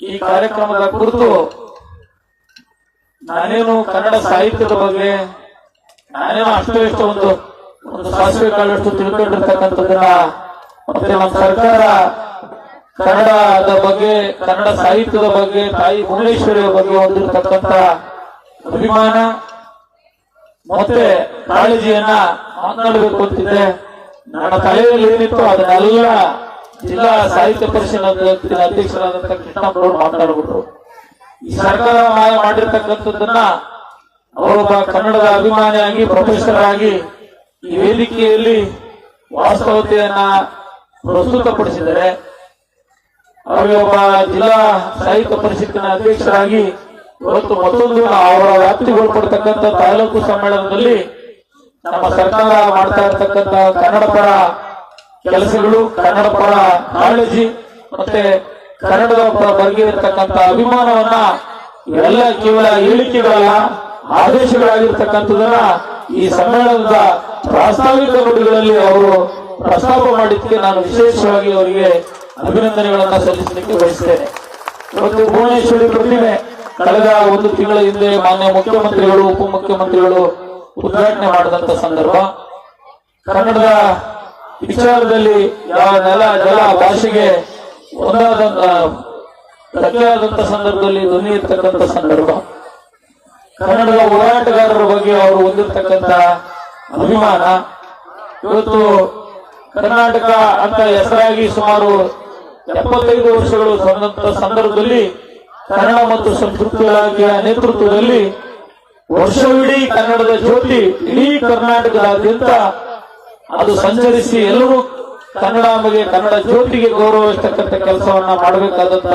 ಈ ಕಾರ್ಯಕ್ರಮದ ಕುರಿತು ನಾನೇನು ಕನ್ನಡ ಸಾಹಿತ್ಯದ ಬಗ್ಗೆ ನಾನೇನು ಅಷ್ಟು ಇಷ್ಟು ಒಂದು ಒಂದು ಸಾಸಿವೆ ಕಾಳಷ್ಟು ತಿಳ್ಕೊಂಡಿರ್ತಕ್ಕಂಥದ್ದನ್ನ ಮತ್ತೆ ನಮ್ಮ ಸರ್ಕಾರ ಕನ್ನಡದ ಬಗ್ಗೆ, ಕನ್ನಡ ಸಾಹಿತ್ಯದ ಬಗ್ಗೆ, ತಾಯಿ ಭುವನೇಶ್ವರಿಯ ಬಗ್ಗೆ ಹೊಂದಿರತಕ್ಕಂತ ಅಭಿಮಾನ, ಮತ್ತೆ ಕಾಳಜಿಯನ್ನ ಮಾತನಾಡಬೇಕು ಅಂತಿದೆ ನನ್ನ ತಲೆಯಲ್ಲಿ ಏನಿತ್ತು ಅದನ್ನೆಲ್ಲ ಜಿಲ್ಲಾ ಸಾಹಿತ್ಯ ಪರಿಷತ್ ಅಧ್ಯಕ್ಷರಾದಂತ ಕೃಷ್ಣಪ್ಪನವರು ಮಾತಾಡ್ಬಿಟ್ರು ಈ ಸರ್ಕಾರ ಮಾಯ ಮಾಡಿರ್ತಕ್ಕಂಥದ್ದನ್ನ ಅವರೊಬ್ಬ ಕನ್ನಡದ ಅಭಿಮಾನಿಯಾಗಿ ಪ್ರೊಫೆಸರ್ ಆಗಿ ಈ ವೇದಿಕೆಯಲ್ಲಿ ವಾಸ್ತವತೆಯನ್ನ ಪ್ರಸ್ತುತಪಡಿಸಿದರೆ ಅವರಿಗೆ ಒಬ್ಬ ಜಿಲ್ಲಾ ಸಾಹಿತ್ಯ ಪರಿಷತ್ತಿನ ಅಧ್ಯಕ್ಷರಾಗಿ ಇವತ್ತು ಮತ್ತೊಂದು ಅವರ ವ್ಯಾಪ್ತಿಗೊಳಪಡ್ತಕ್ಕಂಥ ತಾಲೂಕು ಸಮ್ಮೇಳನದಲ್ಲಿ ನಮ್ಮ ಸರ್ಕಾರ ಮಾಡ್ತಾ ಇರತಕ್ಕಂತ ಕನ್ನಡ ಪರ ಕೆಲಸಗಳು ಕನ್ನಡ ಪರ ಕಾಳಜಿ ಮತ್ತೆ ಕನ್ನಡದ ಬಗ್ಗೆ ಇರತಕ್ಕಂತ ಅಭಿಮಾನವನ್ನ ಇವೆಲ್ಲ ಕೇವಲ ಹೇಳಿಕೆಗಳಲ್ಲ, ಆದೇಶಗಳಾಗಿರ್ತಕ್ಕಂಥದನ್ನ ಈ ಸಮ್ಮೇಳನದ ಪ್ರಾಸ್ತಾವಿಕ ನುಡಿಗಳಲ್ಲಿ ಅವರು ಪ್ರಸ್ತಾಪ ಮಾಡಿದ್ದಕ್ಕೆ ನಾನು ವಿಶೇಷವಾಗಿ ಅವರಿಗೆ ಅಭಿನಂದನೆಗಳನ್ನ ಸಲ್ಲಿಸಲಿಕ್ಕೆ ಬಯಸ್ತೇನೆ. ಇವತ್ತು ಭುವನೇಶ್ವರಿ ಪ್ರತಿಮೆ ಕಳೆದ ಒಂದು ತಿಂಗಳ ಹಿಂದೆ ಮಾನ್ಯ ಮುಖ್ಯಮಂತ್ರಿಗಳು, ಉಪಮುಖ್ಯಮಂತ್ರಿಗಳು ಉದ್ಘಾಟನೆ ಮಾಡಿದಂತ ಸಂದರ್ಭ. ಕನ್ನಡದ ವಿಚಾರದಲ್ಲಿ ಯಾವ ನೆಲ, ಜಲ, ಭಾಷೆಗೆ ಒಂದಾದಂತಹ ಧಕ್ಕೆಯಾದಂತ ಸಂದರ್ಭದಲ್ಲಿ ಧ್ವನಿ ಇರ್ತಕ್ಕಂಥ ಸಂದರ್ಭ. ಕನ್ನಡದ ಹೋರಾಟಗಾರರ ಬಗ್ಗೆ ಅವರು ಹೊಂದಿರ್ತಕ್ಕಂಥ ಅಭಿಮಾನ. ಇವತ್ತು ಕರ್ನಾಟಕ ಅಂತ ಹೆಸರಾಗಿ ಸುಮಾರು ಎಪ್ಪತ್ತೈದು ವರ್ಷಗಳು ಸಂದರ್ಭದಲ್ಲಿ ಕನ್ನಡ ಮತ್ತು ಸಂಸ್ಕೃತಿ ಇಲಾಖೆಯ ನೇತೃತ್ವದಲ್ಲಿ ವರ್ಷವಿಡೀ ಕನ್ನಡದ ಜ್ಯೋತಿ ಇಡೀ ಕರ್ನಾಟಕದಾದ್ಯಂತ ಅದು ಸಂಚರಿಸಿ ಎಲ್ಲರೂ ಕನ್ನಡ ಬಗ್ಗೆ ಕನ್ನಡ ಜ್ಯೋತಿಗೆ ಗೌರವಿಸ್ತಕ್ಕಂಥ ಕೆಲಸವನ್ನ ಮಾಡಬೇಕಾದಂತ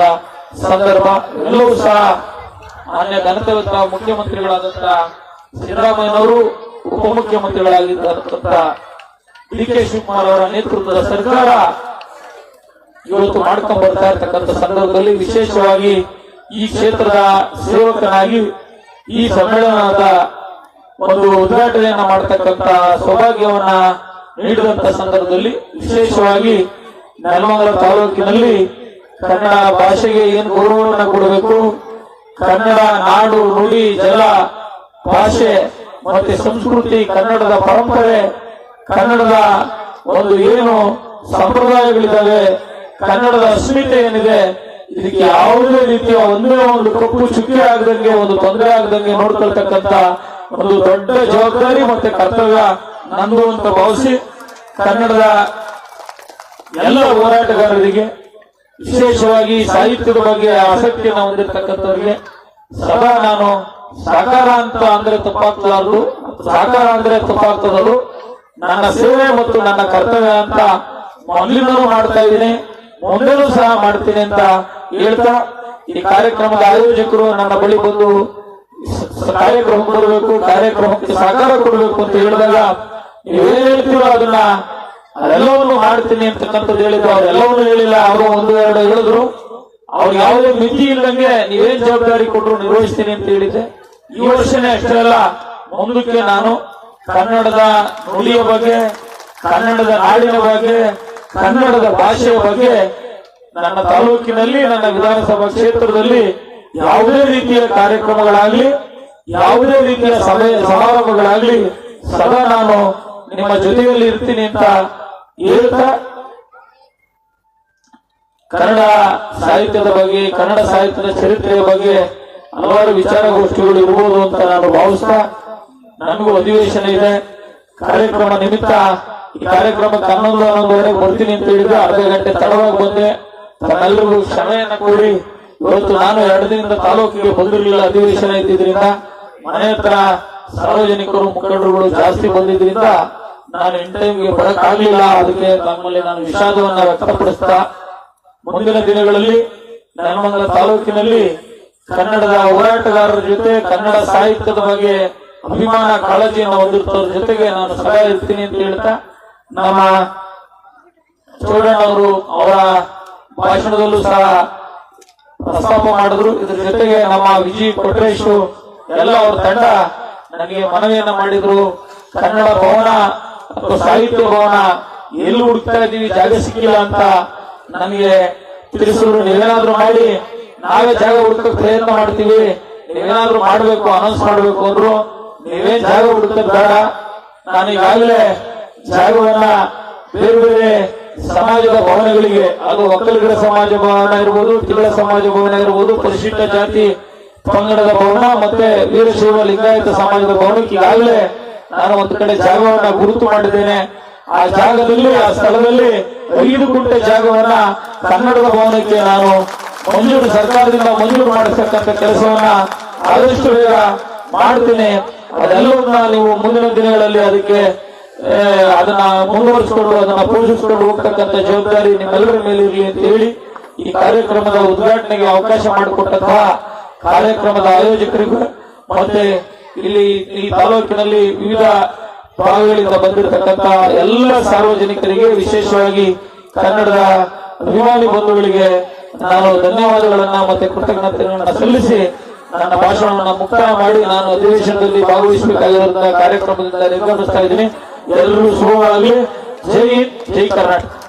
ಸಂದರ್ಭ. ಎಲ್ಲರೂ ಸಹ ಮಾನ್ಯ ಘನತೆವಂತ ಮುಖ್ಯಮಂತ್ರಿಗಳಾದಂತ ಸಿದ್ದರಾಮಯ್ಯನವರು, ಉಪಮುಖ್ಯಮಂತ್ರಿಗಳಾಗಿದ್ದಂತ ಡಿ ಕೆ ಶಿವಕುಮಾರ್ ಅವರ ನೇತೃತ್ವದ ಸರ್ಕಾರ ಇವತ್ತು ಮಾಡ್ಕೊಂಡು ಬರ್ತಾ ಇರ್ತಕ್ಕಂಥ ಸಂದರ್ಭದಲ್ಲಿ ವಿಶೇಷವಾಗಿ ಈ ಕ್ಷೇತ್ರದ ಸೇವಕನಾಗಿ ಈ ಸಮ್ಮೇಳನದ ಒಂದು ಉದ್ಘಾಟನೆಯನ್ನ ಮಾಡತಕ್ಕಂತ ಸೌಭಾಗ್ಯವನ್ನ ನೀಡಿದಂತ ಸಂದರ್ಭದಲ್ಲಿ ವಿಶೇಷವಾಗಿ ನೆಲಮಂಗಲ ತಾಲೂಕಿನಲ್ಲಿ ಕನ್ನಡ ಭಾಷೆಗೆ ಏನು ಗೌರವವನ್ನು ಕೊಡಬೇಕು? ಕನ್ನಡ ನಾಡು, ನುಡಿ, ಜಲ, ಭಾಷೆ, ಮತ್ತೆ ಸಂಸ್ಕೃತಿ, ಕನ್ನಡದ ಪರಂಪರೆ, ಕನ್ನಡದ ಒಂದು ಏನು ಸಂಪ್ರದಾಯಗಳಿದ್ದಾವೆ, ಕನ್ನಡದ ಅಸ್ಮಿತೆ ಏನಿದೆ, ಇದಕ್ಕೆ ಯಾವುದೇ ರೀತಿಯ ಒಂದೇ ಒಂದು ಕಪ್ಪು ಚುಕ್ಕಿ ಆಗದಂಗೆ, ಒಂದು ತೊಂದರೆ ಆಗದಂಗೆ ನೋಡ್ಕೊಳ್ತಕ್ಕಂತ ಒಂದು ದೊಡ್ಡ ಜವಾಬ್ದಾರಿ ಮತ್ತೆ ಕರ್ತವ್ಯ ನಂದು ಅಂತ ಭಾವಿಸಿ ಕನ್ನಡದ ಎಲ್ಲ ಹೋರಾಟಗಾರರಿಗೆ ವಿಶೇಷವಾಗಿ ಸಾಹಿತ್ಯದ ಬಗ್ಗೆ ಆಸಕ್ತಿಯನ್ನು ಹೊಂದಿರತಕ್ಕಂಥವ್ರಿಗೆ ಸದಾ ನಾನು ಸಾಕಾರ ಅಂತ ಅಂದ್ರೆ ತಪ್ಪಾಗ್ತಲಾರದು ಸಾಕಾರ ಅಂದ್ರೆ ತಪ್ಪಾಗ್ತದದು. ನನ್ನ ಸೇವೆ ಮತ್ತು ನನ್ನ ಕರ್ತವ್ಯ ಅಂತ ಮೊದಲಿನೂ ಮಾಡ್ತಾ ಇದ್ದೀನಿ, ಮುಂದೆನೂ ಸಹ ಮಾಡ್ತೀನಿ ಅಂತ ಹೇಳ್ತಾ ಈ ಕಾರ್ಯಕ್ರಮದ ಆಯೋಜಕರು ನನ್ನ ಬಳಿ ಬಂದು ಕಾರ್ಯಕ್ರಮ ಕೊಡಬೇಕು, ಕಾರ್ಯಕ್ರಮಕ್ಕೆ ಸಹಕಾರ ಕೊಡಬೇಕು ಅಂತ ಹೇಳಿದಾಗ ನೀವೇನ್ ಹೇಳ್ತೀರೋ ಅದನ್ನ ಅದೆಲ್ಲವನ್ನು ಮಾಡ್ತೀನಿ ಅಂತಕ್ಕಂಥದ್ದು ಹೇಳಿದ್ರು. ಅವರೆಲ್ಲವನ್ನು ಹೇಳಿಲ್ಲ, ಅವರು ಒಂದು, ಎರಡು ಹೇಳಿದ್ರು. ಅವ್ರು ಯಾವುದೇ ಮಿತಿ ಇಲ್ಲದಂಗೆ ನೀವೇನ್ ಜವಾಬ್ದಾರಿ ಕೊಟ್ಟರು ನಿರ್ವಹಿಸ್ತೀನಿ ಅಂತ ಹೇಳಿದ್ದೆ ಈ ವರ್ಷನೇ ಅಷ್ಟೇ ಅಲ್ಲ, ಮುಂದಕ್ಕೆ ನಾನು ಕನ್ನಡದ ನುಡಿಯ ಬಗ್ಗೆ, ಕನ್ನಡದ ನಾಡಿನ ಬಗ್ಗೆ, ಕನ್ನಡದ ಭಾಷೆಯ ಬಗ್ಗೆ, ನನ್ನ ತಾಲೂಕಿನಲ್ಲಿ, ನನ್ನ ವಿಧಾನಸಭಾ ಕ್ಷೇತ್ರದಲ್ಲಿ ಯಾವುದೇ ರೀತಿಯ ಕಾರ್ಯಕ್ರಮಗಳಾಗ್ಲಿ, ಯಾವುದೇ ರೀತಿಯ ಸಭೆ ಸಮಾರಂಭಗಳಾಗ್ಲಿ, ಸದಾ ನಾನು ನಿಮ್ಮ ಜೊತೆಯಲ್ಲಿ ಇರ್ತೀನಿ ಅಂತ ಹೇಳ್ತಾ ಕನ್ನಡ ಸಾಹಿತ್ಯದ ಬಗ್ಗೆ, ಕನ್ನಡ ಸಾಹಿತ್ಯದ ಚರಿತ್ರೆಯ ಬಗ್ಗೆ ಹಲವಾರು ವಿಚಾರಗೋಷ್ಠಿಗಳು ಇರ್ಬೋದು ಅಂತ ನಾನು ಭಾವಿಸ್ತಾ ನನಗೂ ಅಧಿವೇಶನ ಇದೆ. ಕಾರ್ಯಕ್ರಮ ನಿಮಿತ್ತ ಈ ಕಾರ್ಯಕ್ರಮಕ್ಕೆ ಹನ್ನೊಂದು ಹನ್ನೊಂದುವರೆಗೆ ಬರ್ತೀನಿ ಅಂತ ಹೇಳಿದ್ರೆ ಅರ್ಧ ಗಂಟೆ ತಡವಾಗಿ ಬಂದೆ. ತಮ್ಮೆಲ್ಲರಿಗೂ ಕ್ಷಮೆಯನ್ನು ಕೋರಿ ಇವತ್ತು ನಾನು ಎರಡು ದಿನದ ತಾಲೂಕಿಗೆ ಬಂದಿರಲಿಲ್ಲ ಅಧಿವೇಶನ ಇದ್ದಿದ್ರಿಂದ. ಮನೆ ಹತ್ರ ಸಾರ್ವಜನಿಕರು, ಮುಖಂಡರುಗಳು ಜಾಸ್ತಿ ಬಂದಿದ್ರಿಂದ ನಾನು ಇನ್ ಟೈಮ್ಗೆ ಅದಕ್ಕೆ ತಮ್ಮಲ್ಲಿ ನಾನು ವಿಷಾದವನ್ನ ವ್ಯಕ್ತಪಡಿಸ್ತಾ, ಮುಂದಿನ ದಿನಗಳಲ್ಲಿ ನೆಲಮಂಗಲ ತಾಲೂಕಿನಲ್ಲಿ ಕನ್ನಡದ ಹೋರಾಟಗಾರರ ಜೊತೆ, ಕನ್ನಡ ಸಾಹಿತ್ಯದ ಬಗ್ಗೆ ಅಭಿಮಾನ, ಕಾಳಜಿಯನ್ನು ಹೊಂದಿರ್ತವ್ರ ಜೊತೆಗೆ ನಾನು ಸದಾ ಇರ್ತೀನಿ ಅಂತ ಹೇಳ್ತಾ, ನಮ್ಮ ಚೌಡಣ್ಣವರು ಅವರ ಭಾಷಣದಲ್ಲೂ ಸಹ ಪ್ರಸ್ತಾಪ ಮಾಡಿದ್ರು. ಇದ್ರ ಜೊತೆಗೆ ನಮ್ಮ ವಿಜಯ್ ಕೊಟ್ರೇಶು, ಎಲ್ಲ ಅವ್ರ ತಂಡ ನನಗೆ ಮನವಿಯನ್ನ ಮಾಡಿದ್ರು. ಕನ್ನಡ ಭವನ ಸಾಹಿತ್ಯ ಭವನ ಎಲ್ಲಿ ಹುಡುಕ್ತಾ ಇದ್ದೀವಿ, ಜಾಗ ಸಿಕ್ಕಿಲ್ಲ ಅಂತ ನನಗೆ ತಿಳಿಸಿದ್ರು ನೀವೇನಾದ್ರೂ ಮಾಡಿ, ನಾವೇ ಜಾಗ ಹುಡುಕ ಪ್ರಯತ್ನ ಮಾಡ್ತೀವಿ, ನೀವೇನಾದ್ರೂ ಮಾಡಬೇಕು ಅನೌನ್ಸ್ ಮಾಡಬೇಕು ಅಂದ್ರು ನೀವೇನ್ ಜಾಗ ಹುಡುಕ ಬೇಡ. ನಾನು ಈಗಾಗಲೇ ಜಾಗವನ್ನ ಬೇರೆ ಬೇರೆ ಸಮಾಜದ ಭವನಗಳಿಗೆ ಅದು ಒಕ್ಕಲಿಗರ ಸಮಾಜ ಭವನ ಇರ್ಬೋದು ತಿಗಳ ಸಮಾಜ ಭವನ ಇರ್ಬೋದು ಪರಿಶಿಷ್ಟ ಜಾತಿ ಪಂಗಡದ ಭವನ, ಮತ್ತೆ ವೀರಶೈವ ಲಿಂಗಾಯತ ಸಮಾಜದ ಭವನಕ್ಕೆ ಈಗಾಗಲೇ ನಾನು ಒಂದು ಕಡೆ ಜಾಗವನ್ನ ಗುರುತು ಮಾಡಿದ್ದೇನೆ. ಆ ಜಾಗದಲ್ಲಿ, ಆ ಸ್ಥಳದಲ್ಲಿ ಐದು ಗುಂಟೆ ಜಾಗವನ್ನ ಕನ್ನಡದ ಭವನಕ್ಕೆ ನಾನು ಮಂಜೂರು, ಸರ್ಕಾರದಿಂದ ಮಂಜೂರು ಮಾಡಿಸ್ತಕ್ಕಂಥ ಕೆಲಸವನ್ನ ಆದಷ್ಟು ಬೇಗ ಮಾಡ್ತೇನೆ. ಅದೆಲ್ಲವನ್ನ ನೀವು ಮುಂದಿನ ದಿನಗಳಲ್ಲಿ ಅದಕ್ಕೆ ಅದನ್ನ ಮುಂದುವರಿಸಿಕೊಂಡು, ಅದನ್ನ ಪೋಷಿಸಿಕೊಂಡು ಹೋಗ್ತಕ್ಕಂಥ ಜವಾಬ್ದಾರಿ ನಿಮ್ಮೆಲ್ಲರ ಮೇಲೆ ಇರಲಿ ಅಂತ ಹೇಳಿ ಈ ಕಾರ್ಯಕ್ರಮದ ಉದ್ಘಾಟನೆಗೆ ಅವಕಾಶ ಮಾಡಿಕೊಟ್ಟಂತಹ ಕಾರ್ಯಕ್ರಮದ ಆಯೋಜಕರಿಗೂ ಮತ್ತೆ ಇಲ್ಲಿ ಈ ತಾಲೂಕಿನಲ್ಲಿ ವಿವಿಧ ಭಾಗಗಳಿಂದ ಬಂದಿರತಕ್ಕಂತ ಎಲ್ಲ ಸಾರ್ವಜನಿಕರಿಗೆ, ವಿಶೇಷವಾಗಿ ಕನ್ನಡದ ಅಭಿಮಾನಿ ಬಂಧುಗಳಿಗೆ ನಾನು ಧನ್ಯವಾದಗಳನ್ನ ಮತ್ತೆ ಕೃತಜ್ಞತೆಗಳನ್ನ ಸಲ್ಲಿಸಿ ನನ್ನ ಭಾಷಣವನ್ನು ಮುಕ್ತಾಯ ಮಾಡಿ ನಾನು ಅಧಿವೇಶನದಲ್ಲಿ ಭಾಗವಹಿಸಬೇಕಾಗಿರುವಂತಹ ಕಾರ್ಯಕ್ರಮದಿಂದ ನಿರ್ಗಮಿಸ್ತಾ ಇದ್ದೀನಿ. ಎಲ್ಲರೂ ಶುಭವಾಗಲಿ. ಜೈ ಜೈ ಕರ್ನಾಟಕ.